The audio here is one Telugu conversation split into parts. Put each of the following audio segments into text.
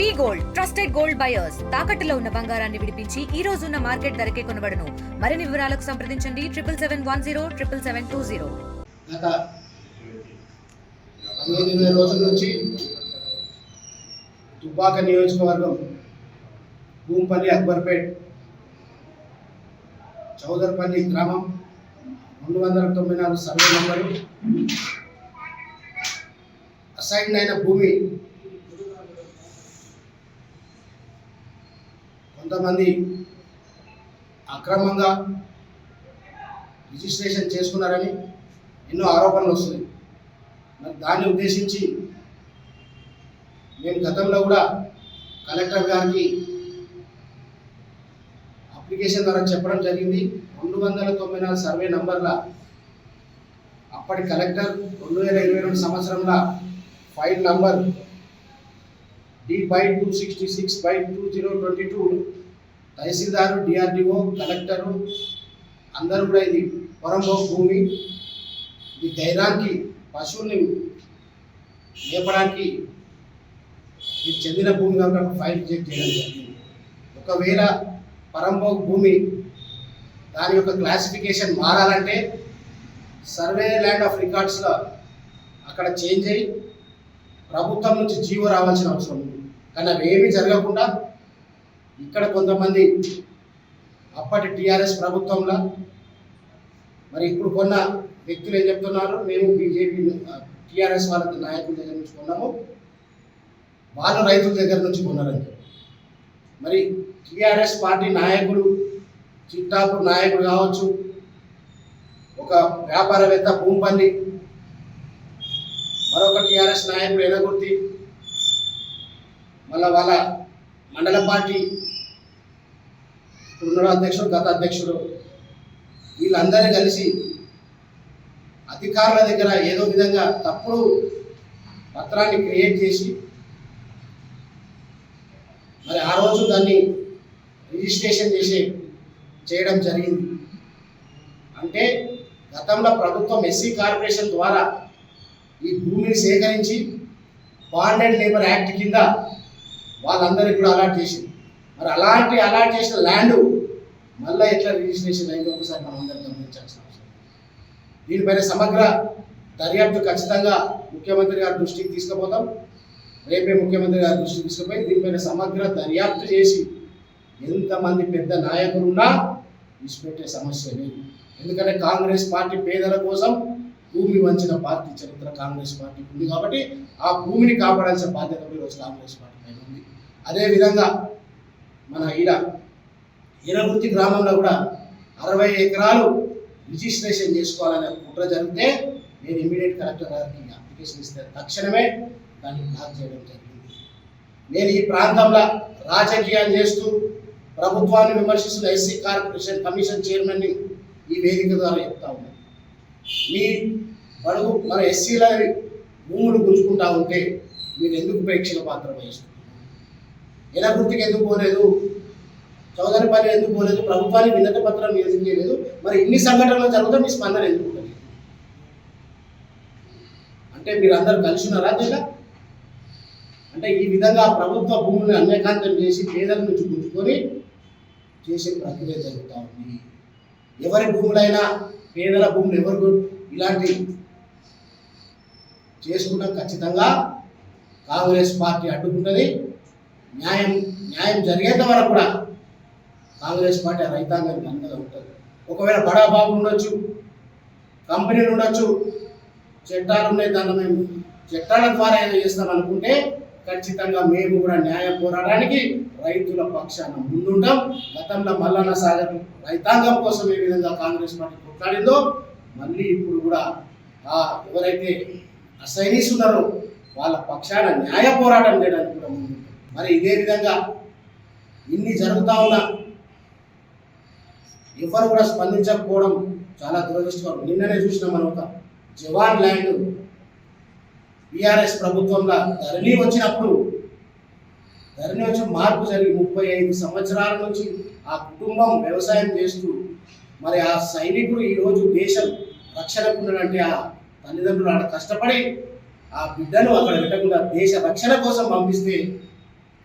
V gold trusted gold buyers. తాకట్టులో ఉన్న బంగారాన్ని విడిపించి ఈ రోజు ఉన్న మార్కెట్ ధరకే కొనబడను. మరిన్ని వివరాలకు సంప్రదించండి. Triple seven one zero triple seven two zero. గత పదిహేను ఇరవై రోజుల నుంచి దుబ్బాక నియోజకవర్గం భూంపల్లి అక్బర్పేట్ చౌదర్పల్లి గ్రామం రెండు వందల తొంభై నాలుగు సర్వే నంబరు. అసైన్ అయిన భూమి కొంతమంది అక్రమంగా రిజిస్ట్రేషన్ చేసుకున్నారని ఎన్నో ఆరోపణలు వస్తున్నాయి. మరి దాన్ని ఉద్దేశించి మేము గతంలో కూడా కలెక్టర్ గారికి అప్లికేషన్ ద్వారా చెప్పడం జరిగింది. రెండు వందల తొంభై నాలుగు సర్వే నంబర్ల అప్పటి కలెక్టర్ రెండు వేల ఇరవై రెండు సంవత్సరంలో file number D by two sixty six by two zero twenty two tahsildar DRDO collector అందరూ కూడా ఇది పొరంబో భూమి ఇది గైరానికి పశువుల్ని మేపడానికి ఇది చెందిన భూమి కాబట్టి ఫైల్ చెక్ చేయడం జరిగింది. ఒకవేళ పరంబో భూమి దాని యొక్క క్లాసిఫికేషన్ మారాలంటే సర్వే ల్యాండ్ ఆఫ్ రికార్డ్స్లో అక్కడ చేంజ్ అయ్యి ప్రభుత్వం నుంచి జీవో రావాల్సిన అవసరం ఉంది. కానీ అవి జరగకుండా ఇక్కడ కొంతమంది అప్పటి టీఆర్ఎస్ ప్రభుత్వంలో మరి ఇప్పుడు కొన్న వ్యక్తులు ఏం చెప్తున్నారు? మేము బీజేపీ టీఆర్ఎస్ వాళ్ళ నాయకుల దగ్గర నుంచి కొన్నాము. వాళ్ళు రైతుల దగ్గర నుంచి కొన్నారని మరి టీఆర్ఎస్ పార్టీ నాయకుడు చిట్టాపూర్ నాయకుడు కావచ్చు ఒక వ్యాపారవేత్త భూంపల్లి మరొక టీఆర్ఎస్ నాయకుడు ఎనగుర్తి మళ్ళా వాళ్ళ మండల పార్టీ ఇప్పుడున్న అధ్యక్షుడు గత అధ్యక్షుడు వీళ్ళందరూ కలిసి అధికారుల దగ్గర ఏదో విధంగా తప్పుడు పత్రాన్ని క్రియేట్ చేసి మరి ఆ రోజు దాన్ని రిజిస్ట్రేషన్ చేసి చేయడం జరిగింది. అంటే గతంలో ప్రభుత్వం ఎస్సీ కార్పొరేషన్ ద్వారా ఈ భూమిని సేకరించి బాండెడ్ లేబర్ యాక్ట్ కింద వాళ్ళందరికీ కూడా అలాట్ చేసింది. మరి అలాంటి అలాట్ చేసిన ల్యాండ్ మళ్ళీ ఎట్లా రిజిస్ట్రేషన్ అయిందో ఒకసారి మనం అందరం గమనించాల్సిన అవసరం. దీనిపైన సమగ్ర దర్యాప్తు ఖచ్చితంగా ముఖ్యమంత్రి గారి దృష్టికి తీసుకుపోతాం. రేపే ముఖ్యమంత్రి గారి దృష్టికి తీసుకుపోయి దీనిపైన సమగ్ర దర్యాప్తు చేసి ఎంతమంది పెద్ద నాయకులు ఉన్నా విడిచిపెట్టే సమస్య లేదు. ఎందుకంటే కాంగ్రెస్ పార్టీ పేదల కోసం భూమి వంచిన పార్టీ చరిత్ర కాంగ్రెస్ పార్టీకి ఉంది కాబట్టి ఆ భూమిని కాపాడాల్సిన బాధ్యత కూడా ఈరోజు కాంగ్రెస్ పార్టీ పైన ఉంది. అదేవిధంగా మన ఈడ ఈరగుర్తి గ్రామంలో కూడా అరవై ఎకరాలు రిజిస్ట్రేషన్ చేసుకోవాలనే కుట్ర జరిగితే నేను ఇమీడియట్ కలెక్టర్ గారికి అప్లికేషన్ ఇస్తే తక్షణమే దాన్ని బ్లాక్ చేయడం జరిగింది. నేను ఈ ప్రాంతంలో రాజకీయాలు చేస్తూ ప్రభుత్వాన్ని విమర్శిస్తున్న ఎస్సీ కార్పొరేషన్ కమిషన్ చైర్మన్ని ఈ వేదిక ద్వారా చెప్తా ఉన్నాను మీ బడుగు మన ఎస్సీల భూములు గుంజుకుంటా ఉంటే మీరు ఎందుకు ప్రేక్షణ పాత్ర వహిస్తుంది ఎనగుర్తికి ఎందుకు పోలేదు? చౌదరిపల్లి ఎందుకు పోలేదు? ప్రభుత్వానికి వినతి పత్రం ఎందుకు చేయలేదు మరి ఇన్ని సంఘటనలు జరిగితే మీ స్పందన ఎందుకు అంటే మీరు అందరు కలిసి ఉన్నారా జిల్లా అంటే ఈ విధంగా ప్రభుత్వ భూములను అన్యకాంతం చేసి పేదల నుంచి గుంజుకొని చేసే ప్రక్రియ జరుగుతూ ఉంది. ఎవరి భూములైనా పేదల భూములు ఎవరు ఇలాంటి చేసుకున్నా ఖచ్చితంగా కాంగ్రెస్ పార్టీ అడ్డుకుంటుంది. న్యాయం న్యాయం జరిగేంత వరకు కూడా కాంగ్రెస్ పార్టీ రైతాంగం రైతాంగానికి అండగా ఉంటుంది. ఒకవేళ బడా బాబు ఉండొచ్చు కంపెనీలు ఉండొచ్చు చట్టాలు ఉన్నాయి దాన్ని మేము చట్టాల ద్వారా ఏదో చేస్తాం అనుకుంటే ఖచ్చితంగా మేము కూడా న్యాయ పోరాటానికి రైతుల పక్షాన ముందుంటాం. గతంలో మల్లన్న సాగర్ రైతాంగం కోసం ఏ విధంగా కాంగ్రెస్ పార్టీ కొట్లాడిందో మళ్ళీ ఇప్పుడు కూడా ఆ ఎవరైతే అసైనీస్ ఉన్నారో వాళ్ళ పక్షాన న్యాయ పోరాటం చేయడానికి కూడా మరి ఇదే విధంగా ఇన్ని జరుగుతా ఉన్నా ఎవరు కూడా స్పందించకపోవడం చాలా దురదృష్టకరం. నిన్ననే చూసినాం మనం ఒక జవాన్ ల్యాండ్ బీఆర్ఎస్ ప్రభుత్వంలో ధరణి వచ్చినప్పుడు ధరణి వచ్చి మార్పు జరిగి ముప్పై ఐదు సంవత్సరాల నుంచి ఆ కుటుంబం వ్యవసాయం చేస్తూ మరి ఆ సైనికుడు ఈరోజు దేశం రక్షణకున్నాడంటే ఆ తల్లిదండ్రులు ఆడ కష్టపడి ఆ బిడ్డను అక్కడ పెట్టకుండా దేశ రక్షణ కోసం పంపిస్తే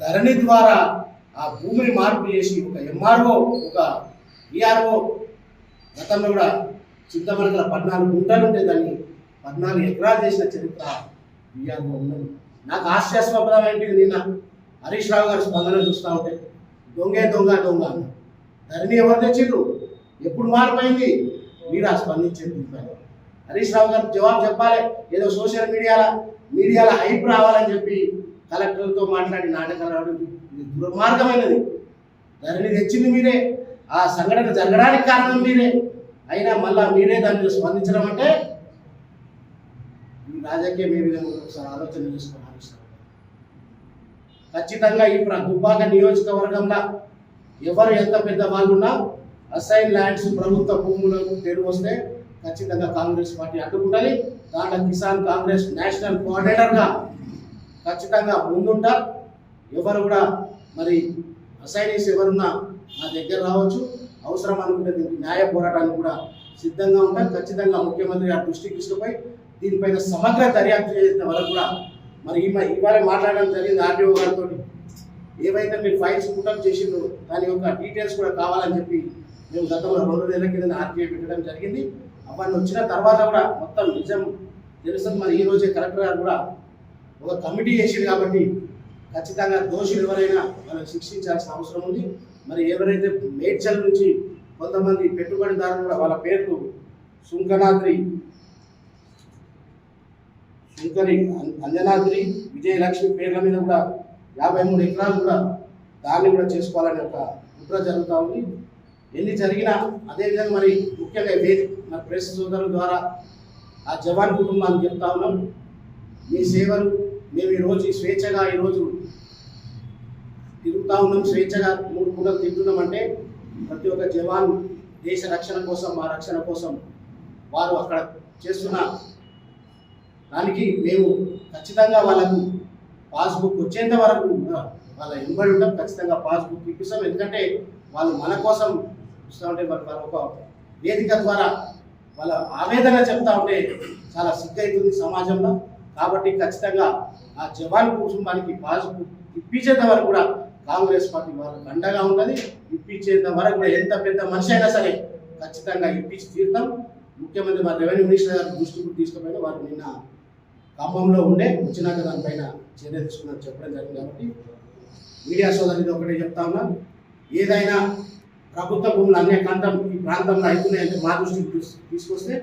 ధరణి ద్వారా ఆ భూమిని మార్పు చేసి ఒక ఎంఆర్ఓ ఒక విఆర్ఓ గతంలో కూడా చింతమలకల పద్నాలుగు గుంటలు ఉంటే దాన్ని పద్నాలుగు ఎకరాలు చేసిన చరిత్ర విఆర్ఓ ఉన్నది. నాకు హాస్యాస్పదమైంది నిన్న హరీష్ రావు గారి స్పందన చూస్తూ ఉంటే దొంగే దొంగ దొంగ అన్న. ధరణి ఎవరు తెచ్చిండ్రు? ఎప్పుడు మారిపోయింది మీరు ఆ స్పందించే హరీష్ రావు గారు జవాబు చెప్పాలి. ఏదో సోషల్ మీడియాలో మీడియాలో హైప్ రావాలని చెప్పి కలెక్టర్లతో మాట్లాడి నాటకాలు ఆడడం దుర్మార్గమైనది. ధరణి తెచ్చింది మీరే. ఆ సంఘటన జరగడానికి కారణం మీరే. అయినా మళ్ళా మీరే దానికి స్పందించడం అంటే ఈ రాజకీయం ఏ విధంగా ఒకసారి ఆలోచన చేసుకోవాలి ఖచ్చితంగా ఈ ప్ర- దుబ్బాక నియోజకవర్గంలో ఎవరు ఎంత పెద్ద వాళ్ళున్నా అసైన్ ల్యాండ్స్ ప్రభుత్వ భూములకు పేరు వస్తే ఖచ్చితంగా కాంగ్రెస్ పార్టీ అడ్డుకుంటుంది. దాంట్లో కిసాన్ కాంగ్రెస్ నేషనల్ కోఆర్డినేటర్గా ఖచ్చితంగా ముందుంటా. ఎవరు కూడా మరి అసైనీస్ ఎవరున్నా నా దగ్గర రావచ్చు. అవసరం అనుకుంటే దీనికి న్యాయ పోరాటానికి కూడా సిద్ధంగా ఉంటాం. ఖచ్చితంగా ముఖ్యమంత్రి గారి దృష్టికి తీసుకుపోయి దీనిపైన సమగ్ర దర్యాప్తు చేసిన వరకు కూడా మరి ఇవాళ మాట్లాడడం జరిగింది ఆర్టీఓ గారితో. ఏవైతే మీరు ఫైల్స్ పుటప్ చేసిండ్రో దాని యొక్క డీటెయిల్స్ కూడా కావాలని చెప్పి మేము గతంలో రెండు నెలల కింద ఆర్టీఐ పెట్టడం జరిగింది. అవన్నీ వచ్చిన తర్వాత కూడా మొత్తం నిజం తెలుస్తుంది మరి ఈ రోజే కలెక్టర్ గారు కూడా ఒక కమిటీ వేసింది కాబట్టి ఖచ్చితంగా దోషులు ఎవరైనా వాళ్ళని శిక్షించాల్సిన అవసరం ఉంది. మరి ఎవరైతే మేడ్చల్ నుంచి కొంతమంది పెట్టుబడిదారులు కూడా వాళ్ళ పేర్లు సుంకనాద్రి శంకరి అంజనాద్రి విజయలక్ష్మి పేర్ల మీద కూడా యాభై మూడు ఎకరాలు కూడా దాన్ని కూడా చేసుకోవాలని ఒక కుట్ర జరుగుతూ ఉంది. ఎన్ని జరిగినా అదేవిధంగా మరి ముఖ్యంగా మన ప్రెస్ సోదరుల ద్వారా ఆ జవాన్ కుటుంబాన్ని చెప్తా ఉన్నాం. మీ సేవలు మేము ఈరోజు స్వేచ్ఛగా ఈరోజు తిరుగుతా ఉన్నాం స్వేచ్ఛగా మూడు పూటలు తింటున్నాం అంటే ప్రతి ఒక్క జవాన్ దేశ రక్షణ కోసం మా రక్షణ కోసం వారు అక్కడ చేస్తున్న దానికి మేము ఖచ్చితంగా వాళ్ళకు పాస్బుక్ వచ్చేంత వరకు వాళ్ళ వెంబడి ఉంటాం ఖచ్చితంగా పాస్బుక్ ఇప్పిస్తాం. ఎందుకంటే వాళ్ళు మన కోసం ఇస్తూ ఉంటే వాళ్ళు వాళ్ళ ఒక వేదిక ద్వారా వాళ్ళ ఆవేదన చెప్తా ఉంటే చాలా సిగ్గైతుంది సమాజంలో. కాబట్టి ఖచ్చితంగా ఆ జవాన్ కుటుంబానికి పాస్బుక్ ఇప్పించేంత వరకు కూడా కాంగ్రెస్ పార్టీ వాళ్ళకి అండగా ఉన్నది. ఇప్పించేంత వరకు కూడా ఎంత పెద్ద మనిషి అయినా సరే ఖచ్చితంగా ఇప్పించి తీర్థం ముఖ్యమంత్రి మా రెవెన్యూ మినిస్టర్ గారి దృష్టికి తీసుకుపోయిన వారు నిన్న ఖమ్మంలో ఉండే వచ్చినాక దానిపైన చర్య తీసుకున్నారు చెప్పడం జరిగింది కాబట్టి మీడియా సోదరులు ఒకటే చెప్తా ఉన్నా ఏదైనా ప్రభుత్వ భూములు అన్య ప్రాంతం ఈ ప్రాంతంలో అవుతున్నాయంటే మా దృష్టికి తీసుకొస్తే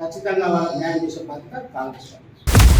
ఖచ్చితంగా వాళ్ళ న్యాయం చేసే బాధ్యత కాంగ్రెస్ పార్టీ.